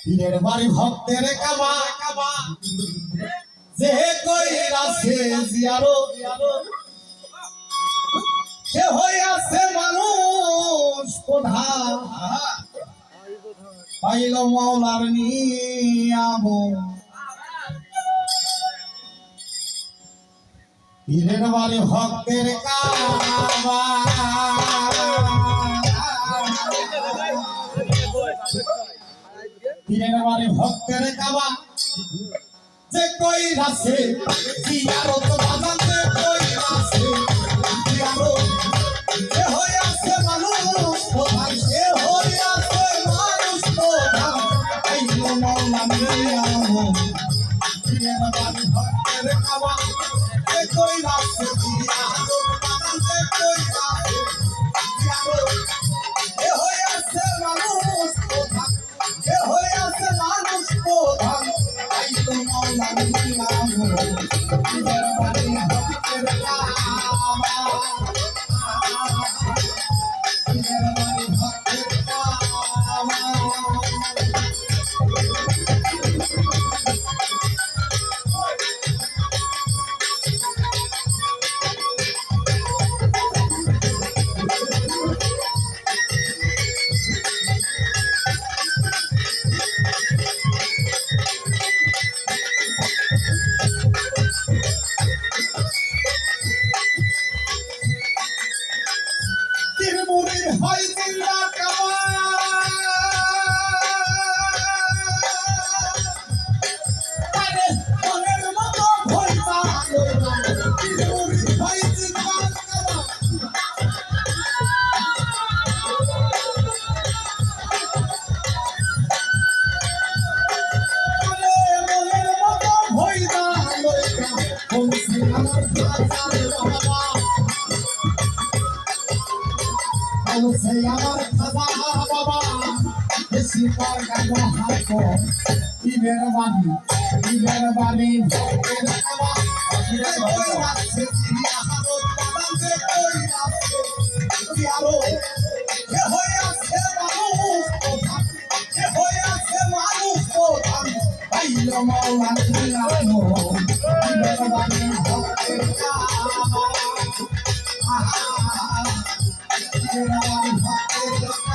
পীরের বাড়ি ভক্তের কাবা। কাবা যে কই আছে জিয়ারো সে হইয়াছে মানুষ প্রধান পাইল মাওলার নিয়াম পীরের বাড়ি ভক্তের কাবা। পীরের বাড়ি ভক্তের কাবা। যে কই আছে জিয়ারো তো বাজান যে কই আছে জিয়ারো সে হইয়াছে মানুষ প্রধান সে হইয়াছে মানুষ প্রধান আইল মাওলা নিয়াম বলছে আমার খাজা বাবা বেশি পর গেল হাত ইবের বাড়ি ইবের বাড়ি ভক্তের হাজার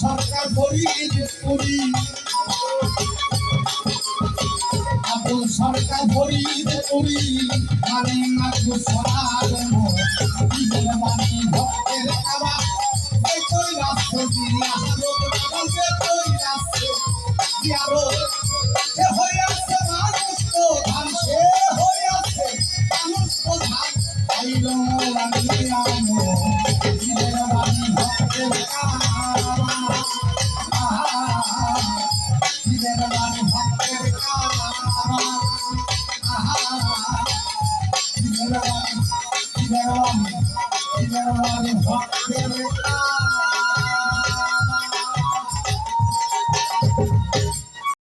সরকার করি করি। আবুল সরকার করি। করি মানে না সরার